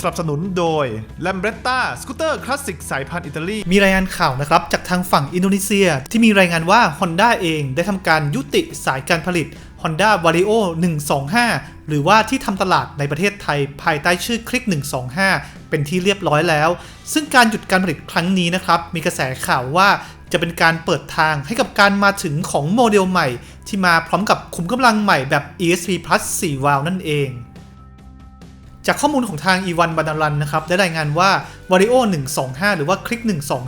สนับสนุนโดย Lambretta สกูตเตอร์คลาสสิกสายพันธุ์อิตาลี มีรายงานข่าวนะครับ จากทางฝั่งอินโดนีเซีย ที่มีรายงานว่า Honda เองได้ทำการยุติสายการผลิต Honda Vario 125 หรือว่าที่ทำตลาดในประเทศไทยภายใต้ชื่อคลิก 125 เป็นที่เรียบร้อยแล้ว ซึ่งการหยุดการผลิตครั้งนี้นะครับ มีกระแสข่าวว่าจะเป็นการเปิดทางให้กับการมาถึงของโมเดลใหม่ ที่มาพร้อมกับขุมกำลังใหม่แบบ ESP Plus 4 วาล์วนั่นเอง จากข้อมูลของทางอีวันบันดารันนะครับได้รายงานว่า Vario 125 หรือว่าคลิก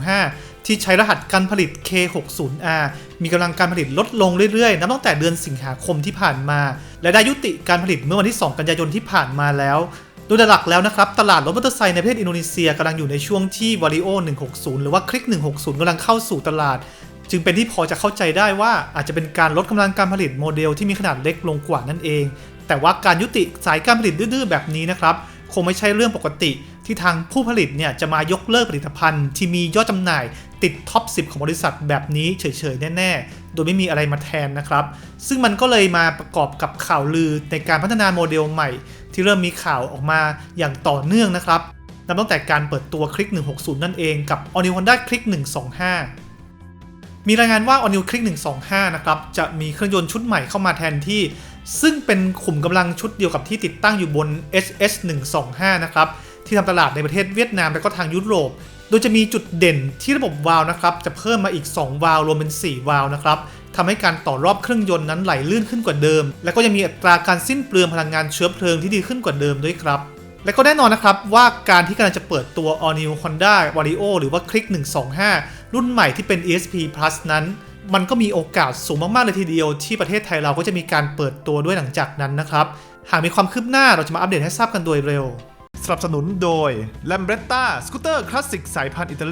125 ที่ใช้รหัสการผลิต K60R มีกำลังการผลิตลดลงเรื่อยๆ นับตั้งแต่เดือนสิงหาคมที่ผ่านมา และได้ยุติการผลิตเมื่อวันที่ 2 กันยายนที่ผ่านมาแล้วโดยหลักแล้วนะครับ ตลาดรถมอเตอร์ไซค์ในประเทศอินโดนีเซียกำลังอยู่ในช่วงที่ Vario 160 หรือว่าคลิก 160กำลังเข้าสู่ตลาด จึงเป็นที่พอจะเข้าใจได้ว่าอาจจะเป็นการลดกำลังการผลิตโมเดลที่มีขนาดเล็กลงกว่านั่นเอง แต่ว่าการยุติสายการผลิตดื้อๆแบบนี้นะครับ คงไม่ใช่เรื่องปกติที่ทางผู้ผลิตเนี่ยจะมายกเลิกผลิตภัณฑ์ที่มียอดจำหน่ายติดท็อป 10 ของบริษัทแบบนี้เฉยๆ แน่ๆ โดยไม่มีอะไรมาแทนนะครับ ซึ่งมันก็เลยมาประกอบกับข่าวลือในการพัฒนาโมเดลใหม่ ที่เริ่มมีข่าวออกมาอย่างต่อเนื่องนะครับนับตั้งแต่การเปิดตัวคลิก 160 นั่นเองกับ All New Honda Click 125 มีรายงานว่า All New Click 125 นะครับจะมีเครื่องยนต์ชุดใหม่เข้ามาแทนที่ ซึ่งเป็นขุมกำลังชุดเดียวกับที่ติดตั้งอยู่บน SS 125นะครับ ที่ทำตลาดในประเทศเวียดนามและก็ทางยุโรป โดยจะมีจุดเด่นที่ระบบวาล์วนะครับ จะเพิ่มมาอีก 2 วาล์วรวมเป็น 4 วาล์วนะครับทำให้การต่อรอบเครื่องยนต์นั้นไหลลื่นขึ้นกว่าเดิม และก็ยังมีอัตราการสิ้นเปลืองพลังงานเชื้อเพลิงที่ดีขึ้นกว่าเดิมด้วยครับและก็แน่นอนนะครับว่าการที่กำลังจะเปิดตัว All New Honda Vario หรือว่า Click 125 รุ่นใหม่ที่เป็น ESP Plus นั้น มันก็มีโอกาสสูงมากๆเลยทีเดียว ที่ประเทศไทยเราก็จะมีการเปิดตัวด้วยหลังจากนั้นนะครับ หากมีความคืบหน้าเราจะมาอัปเดตให้ทราบกันโดยเร็ว สนับสนุนโดย Lambretta สกูตเตอร์คลาสสิกสายพันธุ์อิตาลี